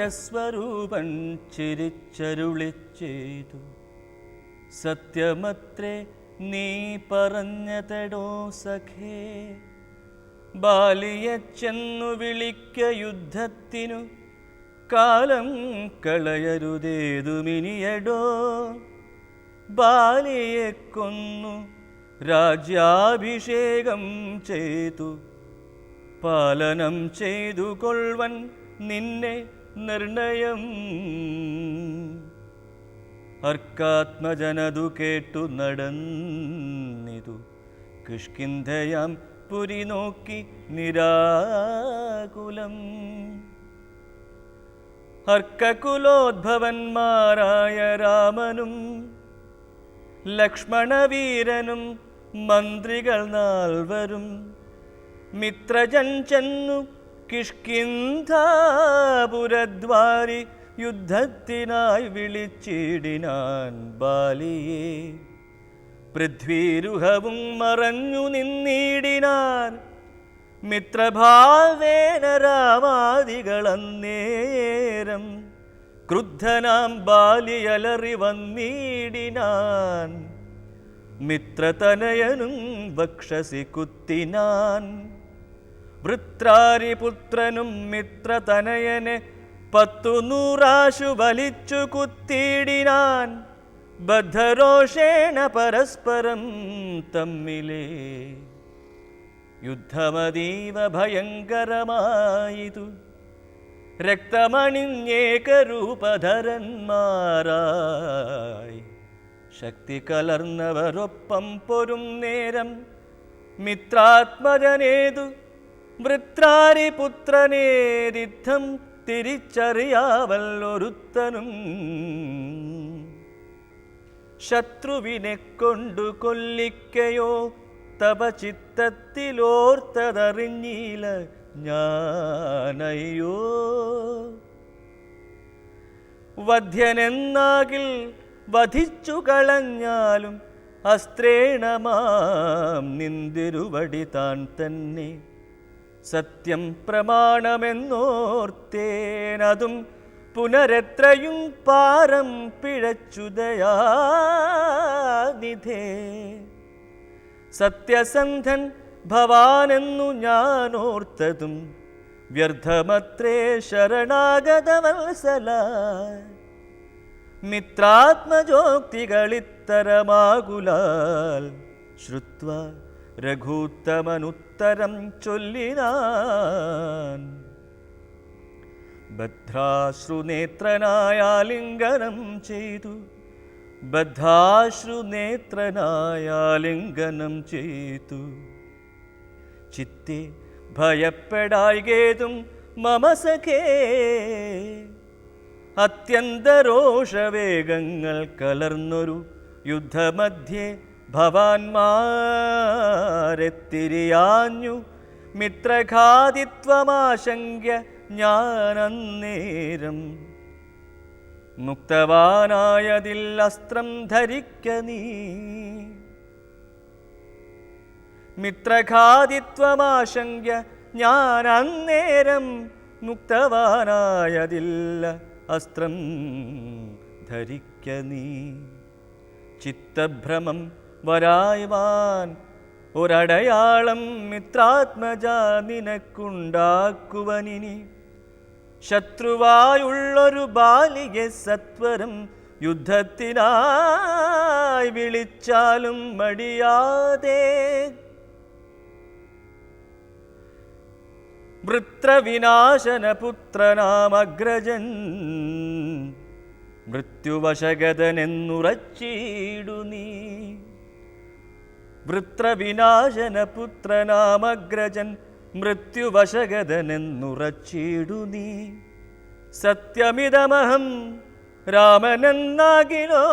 സത്യസ്വരൂപൻ ചിരിച്ചരുളി ചെയ്തു സത്യമത്രേ നീ പറഞ്ഞതടോ സഖേ. ബാലിയെ ചെന്നു വിളിക്ക യുദ്ധത്തിനു കാലം കളയരുതേതുമിനിയടോ. ബാലിയെ കൊന്നു രാജ്യാഭിഷേകം ചെയ്തു. പാലനം ചെയ്തു കൊൾവൻ നിന്നെ നിർണയം. അർക്കാത്മജനതു കേട്ടു നടന്നിതു. കിഷ്കിന്ധയാം പുരി നോക്കി നിരാകുലം. അർക്കകുലോദ്ഭവന്മാരായ രാമനും ലക്ഷ്മണവീരനും മന്ത്രികൾ നാൽവരും മിത്രജൻ ചെന്നു കിഷ്കിന്ധാപുരദ്വാരി യുദ്ധത്തിനായി വിളിച്ചിടിനാൻ ബാലിയെ. പൃഥ്വീരുഹവും മറഞ്ഞു നിന്നിടിനാൻ മിത്രഭാവേന രാമാദികളന്നേരം ക്രുദ്ധനാം ബാലിയലറി വന്നിടിനാൻ മിത്രതനയനും വക്ഷസി കുത്തിനാൻ വൃത്രാരിപുത്രനും മിത്രതനയനെ പത്തു നൂറാശു വലിച്ചു കുത്തിയിടിനാൻ ബദ്ധരോഷേണ പരസ്പരം തമ്മിലേ. യുദ്ധമതീവ ഭയങ്കരമായിതു. രക്തമണിഞ്ഞേകരൂപധരന്മാരായി. ശക്തി കലർന്നവരൊപ്പം പൊരും നേരം മിത്രാത്മജനേതു. വൃത്രാരിപുത്രനേതിദ്ധം തിരിച്ചറിയാവല്ലൊരുത്തനും ശത്രുവിനെ കൊണ്ടു കൊല്ലിക്കയോ തപ ചിത്തത്തിലോർത്തതറിഞ്ഞീല ഞാനയ്യോ. വധ്യനെന്നാകിൽ വധിച്ചു കളഞ്ഞാലും അസ്ത്രേണമാം നിന്തിരുവടി താൻ തന്നെ. സത്യം പ്രമാണമെന്നോർത്തേനതും പുനരെത്രയും പാരം പിഴച്ചുദയാനിധേ സത്യസന്ധൻ ഭവാനെന്നു ഞാനോർത്തതും വ്യർത്ഥമത്രേ ശരണാഗതവത്സല മിത്രാത്മജോക്തികളിത്തരമാകുലാൽ ശ്രുത്വ രഘൂത്തമനുത്തരം ചൊല്ലിനാൻ. ഭദ്രാശ്രുനേത്രനായാലിംഗനം ചെയ്തു. ബദ്ധാശ്രുനേത്രനായാലിംഗനം ചെയ്തു. ചിത്തെ ഭയപ്പെടായികേതും മമ സഖേ. അത്യന്തരോഷവേഗങ്ങൾ കലർന്നൊരു യുദ്ധമധ്യേ ഭവാന്മാരെത്തിരിയാഞ്ഞു. മിത്രഘാതിത്വമാശങ്ക്യ ഞാനന്നേരം. മുക്തവാനായതിൽ അസ്ത്രം ധരിക്ക നീ. മിത്രഘാതിത്വമാശങ്ക്യ ഞാൻ അന്നേരം മുക്തവാനായതില്ല അസ്ത്രം ധരിക്ക നീ. ചിത്തഭ്രമം വരായ്വാൻ ഒരടയാളം മിത്രാത്മജ നിനക്കുണ്ടാക്കുവനിനി. ശത്രുവായുള്ളൊരു ബാലിയെ സത്വരം യുദ്ധത്തിനായി വിളിച്ചാലും മടിയാതെ. വൃത്രവിനാശനപുത്രനാമഗ്രജൻ മൃത്യുവശഗതനെന്നുറച്ചിടു നീ വൃത്രവിനാശനപുത്രനാമഗ്രജൻ മൃത്യുവശഗതനെന്നുറച്ചിടു നീ. സത്യമിതമഹം രാമനെന്നാകിലോ.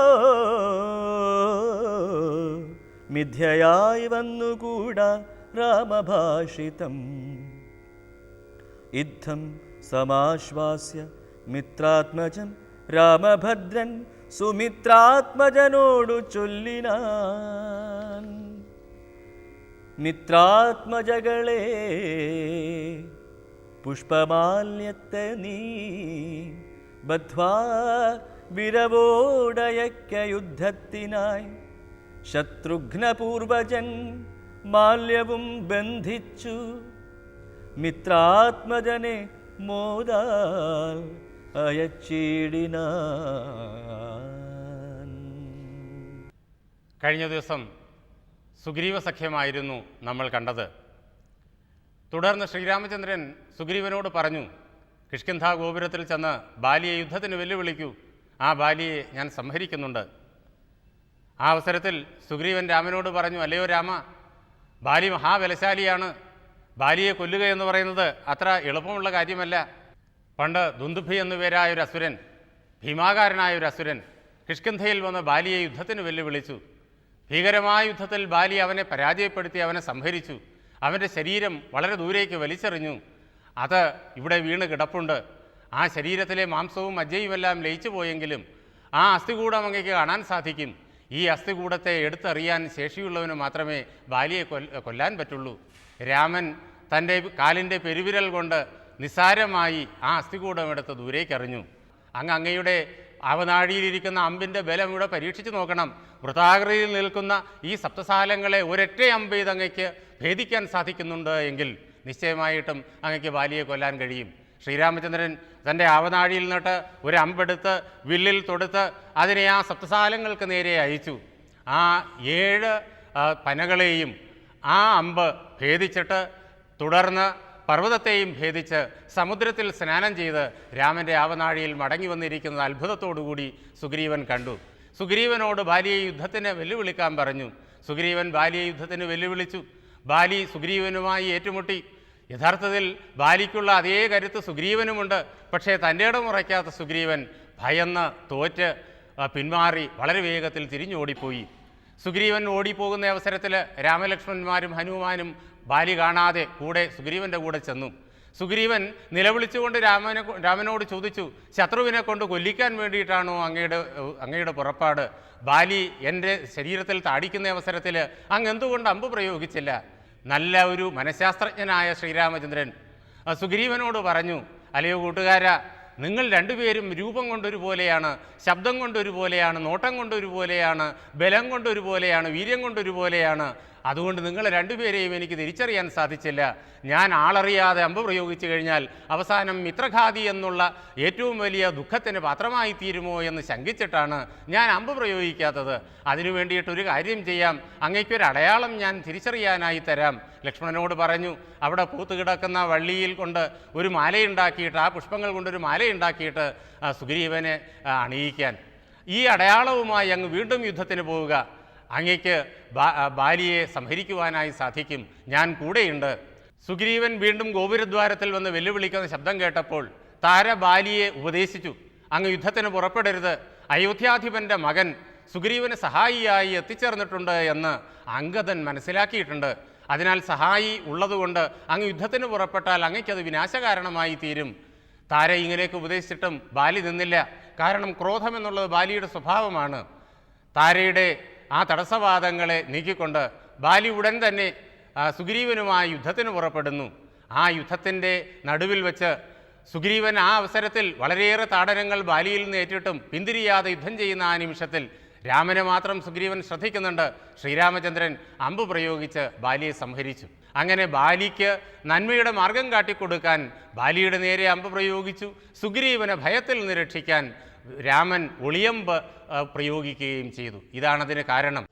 മിഥ്യയായി വന്നുകൂടാ രാമഭാഷിതം. ഇദ്ധം സമാശ്വാസ്യ മിത്രാത്മജൻ രാമഭദ്രൻ സുമിത്രാത്മജനോടു ചൊല്ലിനാൻ. മിത്രാത്മജകളെ പുഷ്പമാല്യത്തെ നീ ബദ്ധ്വാ വിരവോടയക്ക യുദ്ധത്തിനായി. ശത്രുഘ്നപൂർവജൻ മാല്യവും ബന്ധിച്ചു മിത്രാത്മജനെ മോദാൽ അയച്ചിടിനാൻ. കഴിഞ്ഞ ദിവസം സുഗ്രീവ സഖ്യമായിരുന്നു നമ്മൾ കണ്ടത്. തുടർന്ന് ശ്രീരാമചന്ദ്രൻ സുഗ്രീവനോട് പറഞ്ഞു കിഷ്കിന്ധ ഗോപുരത്തിൽ ചെന്ന് ബാലിയെ യുദ്ധത്തിന് വെല്ലുവിളിക്കൂ. ആ ബാലിയെ ഞാൻ സംഹരിക്കുന്നുണ്ട്. ആ അവസരത്തിൽ സുഗ്രീവൻ രാമനോട് പറഞ്ഞു അല്ലയോ രാമ ബാലി മഹാബലശാലിയാണ്. ബാലിയെ കൊല്ലുക എന്ന് പറയുന്നത് അത്ര എളുപ്പമുള്ള കാര്യമല്ല. പണ്ട് ദുന്ദുഭി എന്നു പേരായ ഒരു അസുരൻ ഭീമാകാരനായ ഒരു അസുരൻ കിഷ്കിന്ധയിൽ വന്ന് ബാലിയെ യുദ്ധത്തിന് വെല്ലുവിളിച്ചു. ഭീകരമായ യുദ്ധത്തിൽ ബാലി അവനെ പരാജയപ്പെടുത്തി അവനെ സംഹരിച്ചു. അവന്റെ ശരീരം വളരെ ദൂരേക്ക് വലിച്ചെറിഞ്ഞു. അത് ഇവിടെ വീണ് കിടപ്പുണ്ട്. ആ ശരീരത്തിലെ മാംസവും മജ്ജയുമെല്ലാം ലയിച്ചു പോയെങ്കിലും ആ അസ്ഥികൂടം അങ്ങേക്ക് കാണാൻ സാധിക്കും. ഈ അസ്ഥികൂടത്തെ എടുത്തറിയാൻ ശേഷിയുള്ളവന് മാത്രമേ ബാലിയെ കൊല്ല കൊല്ലാൻ പറ്റുള്ളൂ. രാമൻ തന്റെ കാലിന്റെ പെരുവിരൽ കൊണ്ട് നിസ്സാരമായി ആ അസ്ഥികൂടം എടുത്ത് ദൂരേക്കെറിഞ്ഞു അങ്ങ് അങ്ങയുടെ അവനാഴിയിലിരിക്കുന്ന അമ്പിന്റെ ബലം ഇവിടെ പരീക്ഷിച്ചു നോക്കണം. വൃത്താകൃതിയിൽ നിൽക്കുന്ന ഈ സപ്തസാലങ്ങളെ ഒരൊറ്റ അമ്പ് ഇതങ്ങയ്ക്ക് ഭേദിക്കാൻ സാധിക്കുന്നുണ്ട് എങ്കിൽ നിശ്ചയമായിട്ടും അങ്ങയ്ക്ക് ബാലിയെ കൊല്ലാൻ കഴിയും. ശ്രീരാമചന്ദ്രൻ തന്റെ ആവനാഴിയിൽ നിന്നിട്ട് ഒരു അമ്പെടുത്ത് വില്ലിൽ തൊടുത്ത് അതിനെ ആ സപ്തസാലങ്ങൾക്ക് നേരെ അയച്ചു. ആ ഏഴ് പനകളെയും ആ അമ്പ് ഭേദിച്ചിട്ട് തുടർന്ന് പർവതത്തെയും ഭേദിച്ച് സമുദ്രത്തിൽ സ്നാനം ചെയ്ത് രാമന്റെ ആവനാഴിയിൽ മടങ്ങി വന്നിരിക്കുന്നത് അത്ഭുതത്തോടുകൂടി സുഗ്രീവൻ കണ്ടു. സുഗ്രീവനോട് ബാലിയെ യുദ്ധത്തിന് വെല്ലുവിളിക്കാൻ പറഞ്ഞു. സുഗ്രീവൻ ബാലിയെ യുദ്ധത്തിന് വെല്ലുവിളിച്ചു. ബാലി സുഗ്രീവനുമായി ഏറ്റുമുട്ടി. യഥാർത്ഥത്തിൽ ബാലിക്കുള്ള അതേ കരുത്ത് സുഗ്രീവനുമുണ്ട്. പക്ഷേ തന്റെ ഇടം ഉറയ്ക്കാത്ത സുഗ്രീവൻ ഭയന്ന് തോറ്റ് പിന്മാറി വളരെ വേഗത്തിൽ തിരിഞ്ഞോടിപ്പോയി. സുഗ്രീവൻ ഓടിപ്പോകുന്ന അവസരത്തിൽ രാമലക്ഷ്മണന്മാരും ഹനുമാനും ബാലി കാണാതെ കൂടെ സുഗ്രീവന്റെ കൂടെ ചെന്നു. സുഗ്രീവൻ നിലവിളിച്ചുകൊണ്ട് രാമനെ രാമനോട് ചോദിച്ചു ശത്രുവിനെ കൊണ്ട് കൊല്ലിക്കാൻ വേണ്ടിയിട്ടാണോ അങ്ങയുടെ അങ്ങയുടെ പുറപ്പാട്? ബാലി എന്റെ ശരീരത്തിൽ താടിക്കുന്ന അവസരത്തിൽ അങ്ങ് എന്തുകൊണ്ട് അമ്പ് പ്രയോഗിച്ചില്ല? നല്ല ഒരു മനഃശാസ്ത്രജ്ഞനായ ശ്രീരാമചന്ദ്രൻ. സുഗ്രീവനോട് പറഞ്ഞു അല്ലയോ കൂട്ടുകാരാ നിങ്ങൾ രണ്ടുപേരും രൂപം കൊണ്ടൊരുപോലെയാണ് ശബ്ദം കൊണ്ടൊരുപോലെയാണ് നോട്ടം കൊണ്ടൊരുപോലെയാണ് ബലം കൊണ്ടൊരുപോലെയാണ് വീര്യം കൊണ്ടൊരുപോലെയാണ് അതുകൊണ്ട് നിങ്ങൾ രണ്ടുപേരെയും എനിക്ക് തിരിച്ചറിയാൻ സാധിച്ചില്ല. ഞാൻ ആളറിയാതെ അമ്പ് പ്രയോഗിച്ചു കഴിഞ്ഞാൽ അവസാനം മിത്രഘാതി എന്നുള്ള ഏറ്റവും വലിയ ദുഃഖത്തിന് പാത്രമായി തീരുമോ എന്ന് ശങ്കിച്ചിട്ടാണ് ഞാൻ അമ്പ് പ്രയോഗിക്കാത്തത്. അതിനു വേണ്ടിയിട്ട് ഒരു കാര്യം ചെയ്യാം. അങ്ങയ്ക്കൊരു അടയാളം ഞാൻ തിരിച്ചറിയാനായി തരാം. ലക്ഷ്മണനോട് പറഞ്ഞു അവിടെ പൂത്ത് കിടക്കുന്ന വള്ളിയിൽ കൊണ്ട് ഒരു മാലയുണ്ടാക്കിയിട്ട് ആ പുഷ്പങ്ങൾ കൊണ്ടൊരു മാലയുണ്ടാക്കിയിട്ട് സുഗ്രീവനെ അണിയിക്കാൻ. ഈ അടയാളവുമായി അങ്ങ് വീണ്ടും യുദ്ധത്തിന് പോവുക. അങ്ങയ്ക്ക് ഭാര്യയെ സംഹരിക്കുവാനായി സാധിക്കും. ഞാൻ കൂടെയുണ്ട്. സുഗ്രീവൻ വീണ്ടും ഗോപുരദ്വാരത്തിൽ വന്ന് വെല്ലുവിളിക്കുന്ന ശബ്ദം കേട്ടപ്പോൾ താര ബാലിയെ ഉപദേശിച്ചു. അങ്ങ് യുദ്ധത്തിന് പുറപ്പെടരുത്. അയോധ്യാധിപന്റെ മകൻ സുഗ്രീവന് സഹായിയായി എത്തിച്ചേർന്നിട്ടുണ്ട് എന്ന് അങ്കദൻ മനസ്സിലാക്കിയിട്ടുണ്ട്. അതിനാൽ സഹായി ഉള്ളതുകൊണ്ട് അങ്ങ് യുദ്ധത്തിന് പുറപ്പെട്ടാൽ അങ്ങയ്ക്കത് വിനാശകാരണമായി തീരും. താര ഇങ്ങനെയൊക്കെ ഉപദേശിച്ചിട്ടും ബാലി നിന്നില്ല. കാരണം ക്രോധം എന്നുള്ളത് ബാലിയുടെ സ്വഭാവമാണ്. താരയുടെ ആ തടസ്സവാദങ്ങളെ നീക്കിക്കൊണ്ട് ബാലി ഉടൻ തന്നെ സുഗ്രീവനുമായി യുദ്ധത്തിന് പുറപ്പെടുന്നു. ആ യുദ്ധത്തിന്റെ നടുവിൽ വെച്ച് സുഗ്രീവൻ ആ അവസരത്തിൽ വളരെയേറെ താടനങ്ങൾ ബാലിയിൽ നിന്ന് ഏറ്റിട്ടും പിന്തിരിയാതെ യുദ്ധം ചെയ്യുന്ന ആ നിമിഷത്തിൽ രാമനെ മാത്രം സുഗ്രീവൻ ശ്രദ്ധിക്കുന്നുണ്ട്. ശ്രീരാമചന്ദ്രൻ അമ്പ് പ്രയോഗിച്ച് ബാലിയെ സംഹരിച്ചു. അങ്ങനെ ബാലിക്ക് നന്മയുടെ മാർഗം കാട്ടിക്കൊടുക്കാൻ ബാലിയുടെ നേരെ അമ്പ് പ്രയോഗിച്ചു. സുഗ്രീവനെ ഭയത്തിൽ നിന്ന് രക്ഷിക്കാൻ രാമൻ ഒളിയമ്പ് പ്രയോഗിക്കുകയും ചെയ്തു. ഇതാണതിന് കാരണം.